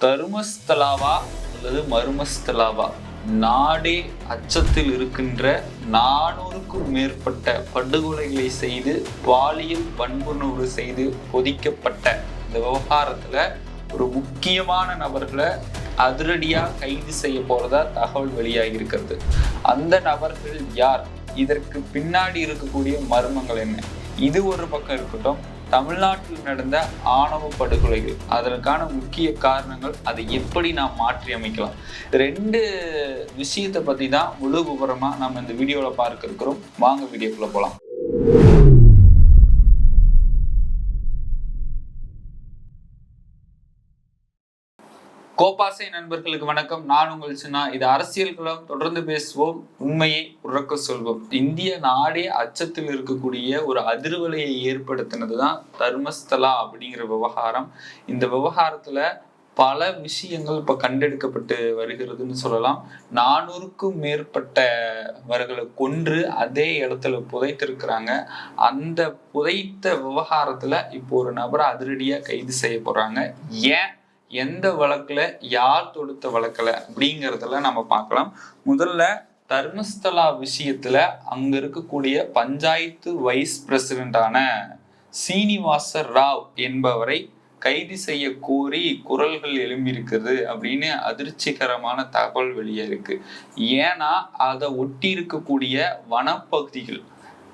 தருமஸ்தலாவா அல்லது மருமஸ்தலாவா? நாடே அச்சத்தில் இருக்கின்ற நானூறுக்கும் மேற்பட்ட படுகொலைகளை செய்து பாலியல் வன்புணர்வு செய்து பொதிக்கப்பட்ட இந்த விவகாரத்துல ஒரு முக்கியமான நபர்களை அதிரடியாக கைது செய்ய போறதா தகவல் வெளியாகி இருக்கிறது அந்த நபர்கள் யார்? இதற்கு பின்னாடி இருக்கக்கூடிய மர்மங்கள் என்ன? இது ஒரு பக்கம் இருக்கட்டும் தமிழ்நாட்டில் நடந்த ஆணவ படுகொலைகள் அதற்கான முக்கிய காரணங்கள் அதை எப்படி நாம் மாற்றி அமைக்கலாம்? ரெண்டு விஷயத்தை பத்தி தான் முழு விவரமா நம்ம இந்த வீடியோல பார்க்க இருக்கிறோம். வாங்க வீடியோக்குள்ள போலாம். கோபாசை நண்பர்களுக்கு வணக்கம். நான் உங்கள் சின்னா. இது அரசியல் களம். தொடர்ந்து பேசுவோம். உண்மையை உறக்க சொல்வோம். இந்திய நாடே அச்சத்தில் இருக்கக்கூடிய ஒரு அதிர்வலையை ஏற்படுத்தினது தான் தர்மஸ்தலா அப்படிங்கிற விவகாரம். இந்த விவகாரத்துல பல விஷயங்கள் இப்போ கண்டெடுக்கப்பட்டு வருகிறதுன்னு சொல்லலாம். நானூறுக்கும் மேற்பட்டவர்களை கொன்று அதே இடத்துல புதைத்திருக்கிறாங்க. அந்த புதைத்த விவகாரத்தில் இப்போ ஒரு நபரை அதிரடியாக கைது செய்ய போகிறாங்க ஏன் எந்த வழக்குல யார் தொடுத்த வழக்கில் அப்படிங்கிறதுல நம்ம பார்க்கலாம். முதல்ல தர்மஸ்தலா விஷயத்துல அங்க இருக்கக்கூடிய பஞ்சாயத்து வைஸ் பிரசிடென்டான சீனிவாச ராவ் என்பவரை கைது செய்ய கோரி குரல்கள் எழும்பியிருக்கிறது அப்படின்னு அதிர்ச்சிகரமான தகவல் வெளியே இருக்கு. ஏன்னா அதை ஒட்டி இருக்கக்கூடிய வனப்பகுதிகள்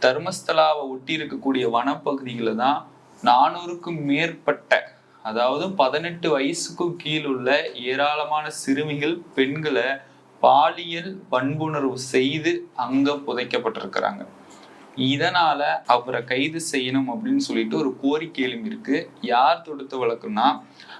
தர்மஸ்தலாவை ஒட்டி இருக்கக்கூடிய வனப்பகுதிகளை தான் நானூறுக்கும் மேற்பட்ட அதாவது பதினெட்டு வயசுக்கும் கீழ் உள்ள ஏராளமான சிறுமிகள் பெண்களை பாலியல் வன்புணர்வு செய்து அங்க புதைக்கப்பட்டிருக்கிறாங்க. இதனால அவரை கைது செய்யணும் அப்படின்னு சொல்லிட்டு ஒரு கோரிக்கையிலும் இருக்கு. யார் தொடுத்த வழக்குன்னா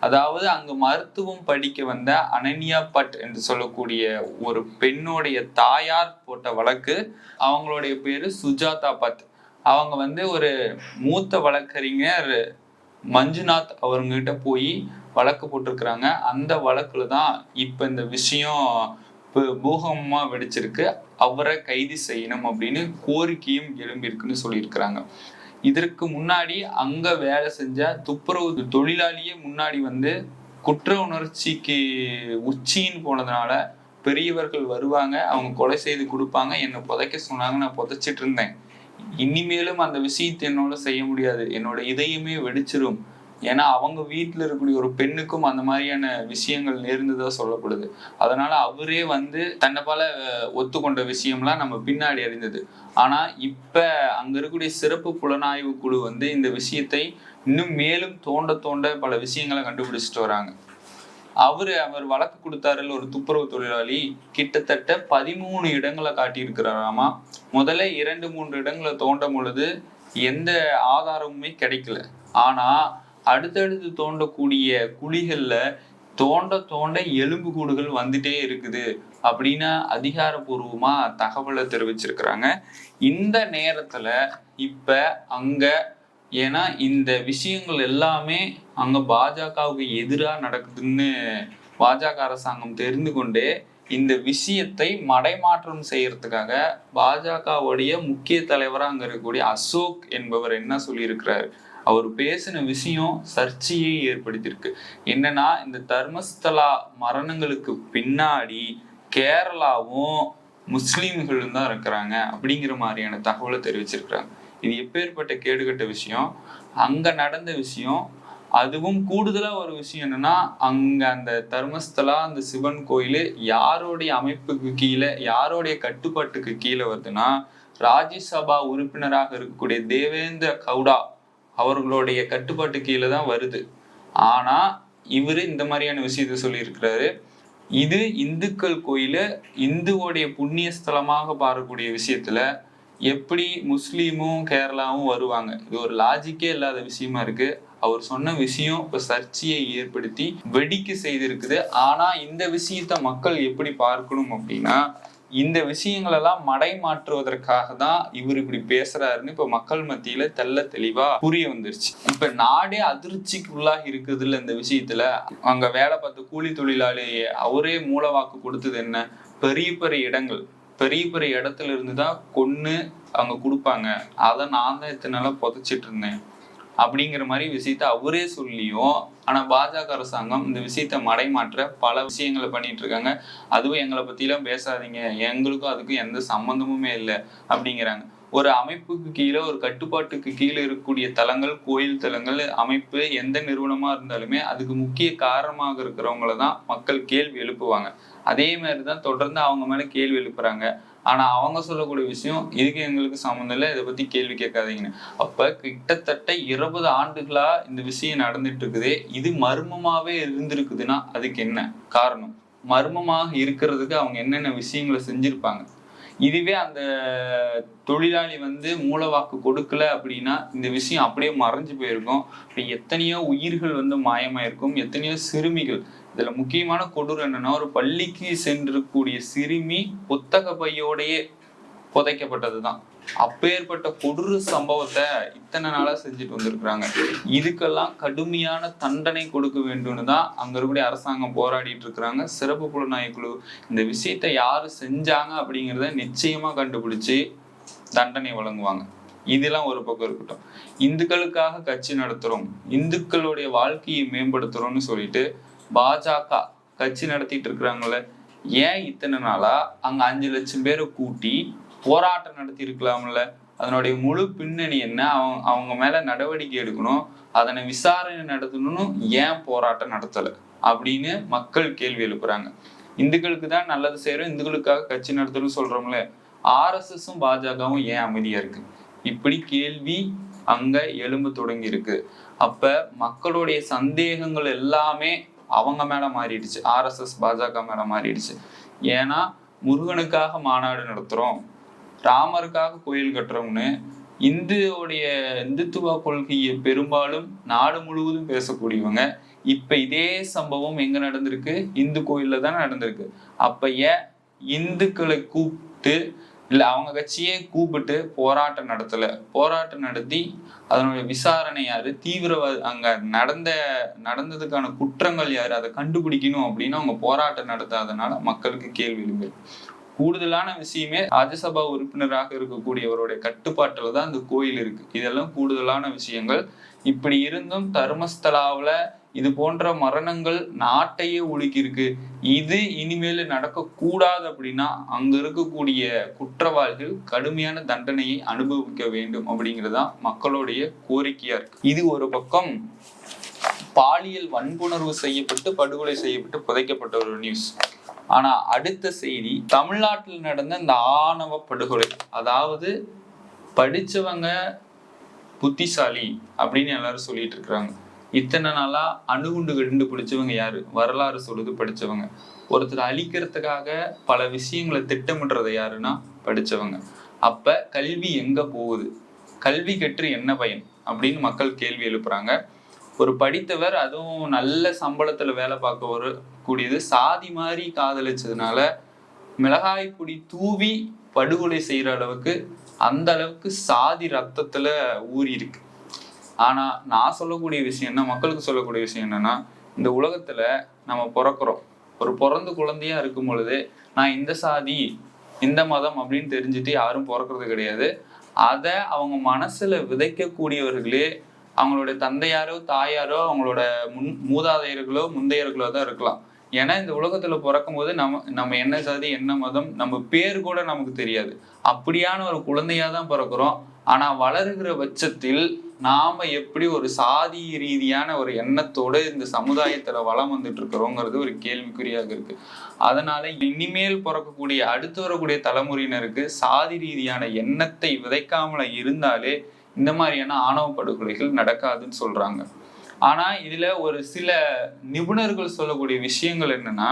அதாவது அங்க மருத்துவம் படிக்க வந்த அனன்யா பட் என்று சொல்லக்கூடிய ஒரு பெண்ணுடைய தாயார் போட்ட வழக்கு. அவங்களுடைய பேரு சுஜாதா பட். அவங்க வந்து ஒரு மூத்த வழக்கறிஞர் மஞ்சுநாத் அவங்ககிட்ட போய் வழக்கு போட்டிருக்கிறாங்க. அந்த வழக்குல தான் இப்போ இந்த விஷயம் பூகமா வெடிச்சிருக்கு. அவரை கைது செய்யணும் அப்படின்னு கோரிக்கையும் எழும்பியிருக்குன்னு சொல்லியிருக்கிறாங்க. இதற்கு முன்னாடி அங்க வேலை செஞ்ச துப்புரவு தொழிலாளியே முன்னாடி வந்து குற்ற உணர்ச்சிக்கு உச்சின்னு போனதுனால பெரியவர்கள் வருவாங்க. அவங்க கொலை செய்து கொடுப்பாங்க. என்னை புதைக்க சொன்னாங்க. நான் புதைச்சிட்டு இருந்தேன். இனிமேலும் அந்த விஷயத்தை என்னால செய்ய முடியாது. என்னோட இதயமே வெடிச்சிரும். ஏன்னா அவங்க வீட்டில் இருக்கக்கூடிய ஒரு பெண்ணுக்கும் அந்த மாதிரியான விஷயங்கள் நேர்ந்ததா சொல்லப்படுது. அதனால அவரே வந்து தன்னை போல ஒத்துக்கொண்ட விஷயம்லாம் நம்ம பின்னாடி அறிந்தது. ஆனா இப்ப அங்க இருக்கக்கூடிய சிறப்பு புலனாய்வு குழு வந்து இந்த விஷயத்தை இன்னும் மேலும் தோண்ட தோண்ட பல விஷயங்களை கண்டுபிடிச்சிட்டு வராங்க. அவரு அவர் வழக்கு கொடுத்தாருல ஒரு துப்புரவு தொழிலாளி கிட்டத்தட்ட பதிமூணு இடங்களை காட்டியிருக்கிறாராமா முதல்ல இரண்டு மூன்று இடங்களை தோண்டும் பொழுது எந்த ஆதாரமுமே கிடைக்கல. ஆனா அடுத்தடுத்து தோண்டக்கூடிய குழிகள்ல தோண்ட தோண்ட எலும்பு கூடுகள் வந்துட்டே இருக்குது அப்படின்னு அதிகாரபூர்வமா தகவலை தெரிவிச்சிருக்கிறாங்க. இந்த நேரத்துல இப்ப அங்க ஏன்னா இந்த விஷயங்கள் எல்லாமே அங்க பாஜகவுக்கு எதிராக நடக்குதுன்னு பாஜக அரசாங்கம் தெரிந்து கொண்டே இந்த விஷயத்தை மடைமாற்றம் செய்யறதுக்காக பாஜகவுடைய முக்கிய தலைவராக அங்க இருக்கக்கூடிய அசோக் என்பவர் என்ன சொல்லியிருக்கிறார்? அவர் பேசின விஷயம் சர்ச்சையை ஏற்படுத்தியிருக்கு. என்னன்னா இந்த தர்மஸ்தலா மரணங்களுக்கு பின்னாடி கேரளாவும் முஸ்லீம்களும் தான் இருக்கிறாங்க அப்படிங்கிற மாதிரியான தகவலை தெரிவிச்சிருக்கிறாங்க. இது எப்பேற்பட்ட கேடுகட்ட விஷயம்? அங்க நடந்த விஷயம். அதுவும் கூடுதலா ஒரு விஷயம் என்னன்னா அங்க அந்த தர்மஸ்தலா அந்த சிவன் கோயில் யாருடைய அமைப்புக்கு கீழே யாருடைய கட்டுப்பாட்டுக்கு கீழே வருதுன்னா ராஜ்யசபா உறுப்பினராக இருக்கக்கூடிய தேவேந்திர கவுடா அவர்களுடைய கட்டுப்பாட்டு கீழே தான் வருது. ஆனா இவரு இந்த மாதிரியான விஷயத்த சொல்லியிருக்கிறாரு. இது இந்துக்கள் கோயில இந்துவோடைய புண்ணிய ஸ்தலமாக பாரக்கூடிய விஷயத்துல எப்படி முஸ்லீமும் கேரளாவும் வருவாங்க? இது ஒரு லாஜிக்கே இல்லாத விஷயமா இருக்கு. அவர் சொன்ன விஷயம் இப்ப சர்ச்சையை ஏற்படுத்தி வெடிக்க செய்திருக்குது. ஆனா இந்த விஷயத்த மக்கள் எப்படி பார்க்கணும் அப்படின்னா இந்த விஷயங்கள் எல்லாம் மடை மாற்றுவதற்காக தான் இவர் இப்படி பேசுறாருன்னு இப்ப மக்கள் மத்தியில தெல்ல தெளிவா புரிய வந்துருச்சு. இப்ப நாடே அதிர்ச்சிக்கு உள்ளாகி இருக்குதுல்ல இந்த விஷயத்துல. அங்க வேலை பார்த்த கூலி தொழிலாளி அவரே மூலவாக்கு கொடுத்தது என்ன? பெரிய பெரிய இடங்கள். பெரிய பெரிய இடத்துல இருந்து தான் கொன்னு அவங்க கொடுப்பாங்க. அதை நான் தான் இத்தனை நாளா புதைச்சிட்டு இருந்தேன். அப்படிங்கிற மாதிரி விஷயத்த அவரே சொல்லியும் ஆனா பாஜக அரசாங்கம் இந்த விஷயத்த மடைமாற்ற பல விஷயங்களை பண்ணிட்டு இருக்காங்க. அதுவும் எங்களை பற்றிலாம் பேசாதீங்க. எங்களுக்கும் அதுக்கும் எந்த சம்மந்தமுமே இல்லை அப்படிங்கிறாங்க. ஒரு அமைப்புக்கு கீழே ஒரு கட்டுப்பாட்டுக்கு கீழே இருக்கக்கூடிய தலங்கள் கோயில் தலங்கள் அமைப்பு எந்த நிறுவனமா இருந்தாலுமே அதுக்கு முக்கிய காரணமாக இருக்கிறவங்கள தான் மக்கள் கேள்வி எழுப்புவாங்க. அதே மாதிரி தான் தொடர்ந்து அவங்க மேல கேள்வி எழுப்புறாங்க. ஆனா அவங்க சொல்லக்கூடிய விஷயம் இதுக்கு எங்களுக்கு சம்மந்தம் இல்லை. இதை பத்தி கேள்வி கேட்காதீங்கன்னு. அப்ப கிட்டத்தட்ட இருபது ஆண்டுகளா இந்த விஷயம் நடந்துட்டு இருக்குது இது மர்மமாவே இருந்திருக்குதுன்னா அதுக்கு என்ன காரணம்? மர்மமாக இருக்கிறதுக்கு அவங்க என்னென்ன விஷயங்களை செஞ்சிருப்பாங்க? இதுவே அந்த தொழிலாளி வந்து மூலவாக்கு கொடுக்கல அப்படின்னா இந்த விஷயம் அப்படியே மறைஞ்சு போயிருக்கும். இப்போ எத்தனையோ உயிர்கள் வந்து மாயமாயிருக்கும். எத்தனையோ சிறுமிகள். இதுல முக்கியமான கொடூரம் என்னன்னா ஒரு பள்ளிக்கு சென்றக்கூடிய சிறுமி புத்தக பையோடையே புதைக்கப்பட்டதுதான். அப்பேற்பட்ட கொடூர சம்பவத்தை இத்தனை நாளா செஞ்சுட்டு வந்திருக்கிறாங்க. இதுக்கெல்லாம் கடுமையான தண்டனை கொடுக்க வேண்டும்னு தான் அங்க இருக்கக்கூடிய அரசாங்கம் போராடிட்டு இருக்கிறாங்க. சிறப்பு புலனாய்வு குழு இந்த விஷயத்தை யாரு செஞ்சாங்க அப்படிங்கிறத நிச்சயமா கண்டுபிடிச்சு தண்டனை வழங்குவாங்க. இதெல்லாம் ஒரு பக்கம் இருக்கட்டும். இந்துக்களுக்காக கட்சி நடத்துறோம். இந்துக்களுடைய வாழ்க்கையை மேம்படுத்துறோம்னு சொல்லிட்டு பாஜக கட்சி நடத்திட்டு இருக்கிறாங்கல்ல. ஏன் இத்தனை நாளா அங்க அஞ்சு லட்சம் பேரை கூட்டி போராட்டம் நடத்தி இருக்கலாம்ல அதனுடைய முழு பின்னணி என்ன? அவங்க அவங்க மேல நடவடிக்கை எடுக்கணும். அதனை விசாரணை நடத்தணும்னு ஏன் போராட்டம் நடத்தல? அப்படின்னு மக்கள் கேள்வி எழுப்புறாங்க. இந்துக்களுக்கு தான் நல்லது செய்யறோம் இந்துக்களுக்காக கட்சி நடத்தணும்னு சொல்றோம்ல. ஆர்எஸ்எஸும் பாஜகவும் ஏன் அமைதியா இருக்கு? இப்படி கேள்வி அங்க எலும்பு தொடங்கி இருக்கு. அப்ப மக்களுடைய சந்தேகங்கள் எல்லாமே அவங்க மேல மாறிடுச்சு. ஆர்எஸ்எஸ் பாஜக மேல மாறிடுச்சு. ஏன்னா முருகனுக்காக மாநாடு நடத்துறோம். ராமருக்காக கோயில் கட்டுறோம்னு இந்துவோடைய இந்துத்துவ கொள்கையை பெரும்பாலும் நாடு முழுவதும் பேசக்கூடியவங்க. இப்ப இதே சம்பவம் எங்க நடந்திருக்கு? இந்து கோயில்ல தான் நடந்திருக்கு. அப்ப ஏன் இந்துக்களை கூப்பிட்டு இல்லை அவங்க கட்சியே கூப்பிட்டு போராட்டம் நடத்தலை? போராட்டம் நடத்தி அதனுடைய விசாரணை யாரு? தீவிரவாத அங்கே நடந்த நடந்ததுக்கான குற்றங்கள் யாரு? அதை கண்டுபிடிக்கணும் அப்படின்னு அவங்க போராட்டம் நடத்தாதனால மக்களுக்கு கேள்வி எழும்பு கூடுதலான விஷயமே ராஜ்யசபா உறுப்பினராக இருக்கக்கூடியவருடைய கட்டுப்பாட்டில் தான் இந்த கோயில் இருக்கு. இதெல்லாம் கூடுதலான விஷயங்கள். இப்படி இருந்தும் தர்மஸ்தலாவில் இது போன்ற மரணங்கள் நாட்டையே ஒழுக்கியிருக்கு. இது இனிமேல் நடக்கக்கூடாது அப்படின்னா அங்க இருக்கக்கூடிய குற்றவாளிகள் கடுமையான தண்டனையை அனுபவிக்க வேண்டும் அப்படிங்கிறதுதான் மக்களுடைய கோரிக்கையா இருக்கு. இது ஒரு பக்கம் பாலியல் வன்புணர்வு செய்யப்பட்டு படுகொலை செய்யப்பட்டு புதைக்கப்பட்ட ஒரு நியூஸ் ஆனா அடுத்த செய்தி தமிழ்நாட்டில் நடந்த இந்த ஆணவ படுகொலை அதாவது படிச்சவங்க புத்திசாலி அப்படின்னு எல்லாரும் சொல்லிட்டு இருக்கிறாங்க இத்தனை நாளா அணுகுண்டு கண்டு பிடிச்சவங்க யாரு? வரலாறு சொல்லுது படிச்சவங்க. ஒருத்தர் அழிக்கிறதுக்காக பல விஷயங்களை திட்டமிடுறது யாருன்னா படிச்சவங்க. அப்ப கல்வி எங்க போகுது? கல்வி கற்று என்ன பயன்? அப்படின்னு மக்கள் கேள்வி எழுப்புறாங்க. ஒரு படித்தவர் அதுவும் நல்ல சம்பளத்துல வேலை பார்க்க ஒரு கூடியது சாதி மாதிரி காதலிச்சதுனால மிளகாய் பொடி தூவி படுகொலை செய்யற அளவுக்கு அந்த அளவுக்கு சாதி ரத்தத்துல ஊறி இருக்கு. ஆனா நான் சொல்லக்கூடிய விஷயம் என்ன மக்களுக்கு சொல்லக்கூடிய விஷயம் என்னன்னா இந்த உலகத்துல நம்ம பிறக்கிறோம். ஒரு பிறந்த குழந்தையா இருக்கும் பொழுது நான் இந்த சாதி இந்த மதம் அப்படின்னு தெரிஞ்சுட்டு யாரும் பிறக்கிறது கிடையாது. அதை அவங்க மனசுல விதைக்கக்கூடியவர்களே அவங்களுடைய தந்தையாரோ தாயாரோ அவங்களோட முன் மூதாதையர்களோ முந்தையர்களோ தான் இருக்கலாம். ஏன்னா இந்த உலகத்துல பிறக்கும் போது நம்ம நம்ம என்ன சாதி என்ன மதம் நம்ம பேர் கூட நமக்கு தெரியாது. அப்படியான ஒரு குழந்தையா தான் பிறக்கிறோம். ஆனா வளருகிற பட்சத்தில் நாம எப்படி ஒரு சாதி ரீதியான ஒரு எண்ணத்தோட இந்த சமுதாயத்துல வளம் வந்துட்டு இருக்கிறோங்கிறது ஒரு கேள்விக்குறியாக இருக்கு. அதனால இனிமேல் பிறக்கக்கூடிய அடுத்து வரக்கூடிய தலைமுறையினருக்கு சாதி ரீதியான எண்ணத்தை விதைக்காமல இருந்தாலே இந்த மாதிரியான ஆணவ படுகொலைகள் நடக்காதுன்னு சொல்றாங்க. ஆனால் இதில் ஒரு சில நிபுணர்கள் சொல்லக்கூடிய விஷயங்கள் என்னன்னா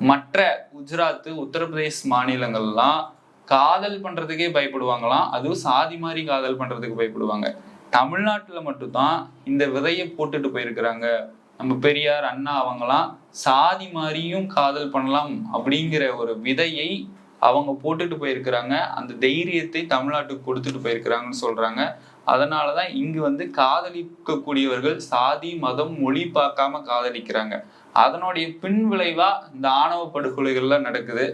மற்ற குஜராத்து உத்தரப்பிரதேஷ் மாநிலங்கள்லாம் காதல் பண்ணுறதுக்கே பயப்படுவாங்களாம். அதுவும் சாதி மாதிரி காதல் பண்ணுறதுக்கு பயப்படுவாங்க. தமிழ்நாட்டில் மட்டும்தான் இந்த விதையை போட்டுட்டு போயிருக்கிறாங்க. நம்ம பெரியார் அண்ணா அவங்களாம் சாதி மாதிரியும் காதல் பண்ணலாம் அப்படிங்கிற ஒரு விதையை அவங்க போட்டுட்டு போயிருக்கிறாங்க. அந்த தைரியத்தை தமிழ்நாட்டுக்கு கொடுத்துட்டு போயிருக்கிறாங்கன்னு சொல்றாங்க. அதனாலதான் இங்கு வந்து காதலிக்கக்கூடியவர்கள் சாதி மதம் மொழி பார்க்காம காதலிக்கிறாங்க. அதனுடைய பின் விளைவா இந்த ஆணவ படுகொலைகள்லாம் நடக்குது.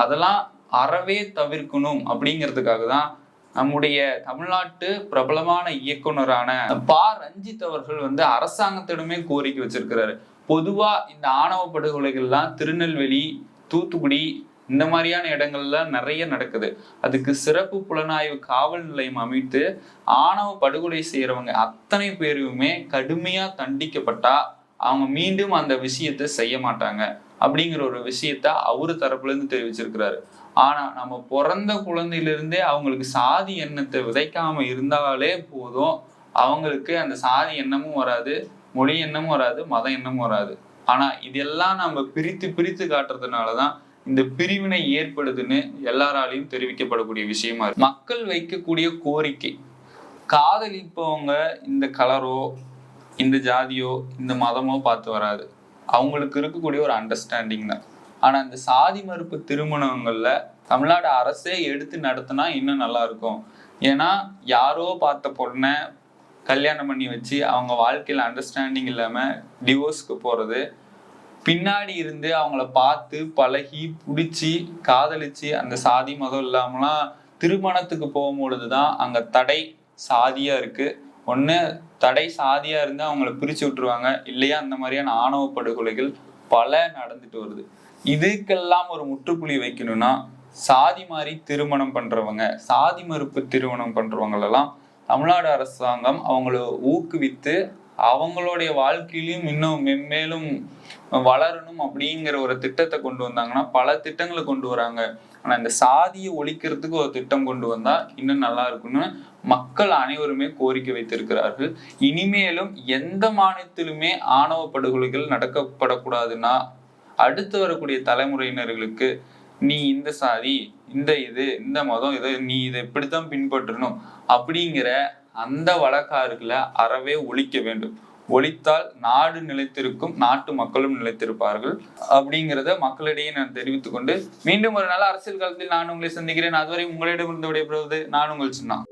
அதெல்லாம் அறவே தவிர்க்கணும் அப்படிங்கிறதுக்காக தான் நம்முடைய தமிழ்நாட்டு பிரபலமான இயக்குனரான பா. ரஞ்சித் அவர்கள் வந்து அரசாங்கத்திடமே கோரிக்கை வச்சிருக்கிறாரு. பொதுவா இந்த ஆணவ படுகொலைகள்லாம் திருநெல்வேலி தூத்துக்குடி இந்த மாதிரியான இடங்கள்ல நிறைய நடக்குது. அதுக்கு சிறப்பு புலனாய்வு காவல் நிலையம் அமைத்து ஆணவ படுகொலை செய்யறவங்க அத்தனை பேருமே கடுமையா தண்டிக்கப்பட்டா அவங்க மீண்டும் அந்த விஷயத்தை செய்ய மாட்டாங்க. அப்படிங்கிற ஒரு விஷயத்த அவரு தரப்புல இருந்து தெரிவிச்சிருக்கிறாரு. ஆனா நம்ம பிறந்த குழந்தையிலிருந்தே அவங்களுக்கு சாதி எண்ணத்தை விதைக்காம இருந்தாலே போதும். அவங்களுக்கு அந்த சாதி எண்ணமும் வராது மொழி எண்ணமும் வராது மத எண்ணமும் வராது. ஆனா இதெல்லாம் நம்ம பிரித்து பிரித்து காட்டுறதுனாலதான் இந்த பிரிவினை ஏற்படுதுன்னு எல்லாராலையும் தெரிவிக்கப்படக்கூடிய விஷயமா இருக்கு. மக்கள் வைக்கக்கூடிய கோரிக்கை காதலிப்பவங்க இந்த கலரோ இந்த ஜாதியோ இந்த மதமோ பார்த்து வராது. அவங்களுக்கு இருக்கக்கூடிய ஒரு அண்டர்ஸ்டாண்டிங் தான். ஆனா இந்த சாதி மறுப்பு திருமணங்கள்ல தமிழ்நாடு அரசே எடுத்து நடத்தினா இன்னும் நல்லா இருக்கும். ஏன்னா யாரோ பார்த்த பொண்ணை கல்யாணம் பண்ணி வச்சு அவங்க வாழ்க்கையில் அண்டர்ஸ்டாண்டிங் இல்லாமல் டிவோர்ஸ்க்கு போகிறது பின்னாடி இருந்து அவங்கள பார்த்து பழகி பிடிச்சி காதலிச்சு அந்த சாதி மதம் இல்லாமலாம் திருமணத்துக்கு போகும்பொழுது தான் அங்க தடை சாதியா இருக்கு. ஒண்ணு தடை சாதியா இருந்தா அவங்கள பிரிச்சு விட்டுருவாங்க. இல்லையா அந்த மாதிரியான ஆணவ படுகொலைகள் பல நடந்துட்டு வருது. இதுக்கெல்லாம் ஒரு முற்றுப்புள்ளி வைக்கணும்னா சாதி மாறி திருமணம் பண்றவங்க சாதி மறுப்பு திருமணம் பண்றவங்களெல்லாம் தமிழ்நாடு அரசாங்கம் அவங்கள ஊக்குவித்து அவங்களுடைய வாழ்க்கையிலும் இன்னும் மென்மேலும் வளரணும் அப்படிங்கிற ஒரு திட்டத்தை கொண்டு வந்தாங்கன்னா பல திட்டங்களை கொண்டு வராங்க. ஆனா இந்த சாதியை ஒழிக்கிறதுக்கு ஒரு திட்டம் கொண்டு வந்தா இன்னும் நல்லா இருக்கும்னு மக்கள் அனைவருமே கோரிக்கை வைத்திருக்கிறார்கள். இனிமேலும் எந்த மாநிலத்திலுமே ஆணவ படுகொலைகள் நடக்கப்படக்கூடாதுன்னா அடுத்து வரக்கூடிய தலைமுறையினர்களுக்கு நீ இந்த சாதி இந்த இது இந்த மதம் இதை நீ இதை இப்படித்தான் பின்பற்றணும் அப்படிங்கிற அந்த வழக்காறுகளை அறவே ஒழிக்க வேண்டும். ஒழித்தால் நாடு நிலைத்திருக்கும் நாட்டு மக்களும் நிலைத்திருப்பார்கள். அப்படிங்கிறத மக்களிடையே நான் தெரிவித்துக் கொண்டு மீண்டும் ஒரு நல்ல அரசியல் காலத்தில் நான் உங்களை சந்திக்கிறேன். அதுவரை உங்களிடம் இருந்து விடைபெறுவது நான் உங்கள் சின்ன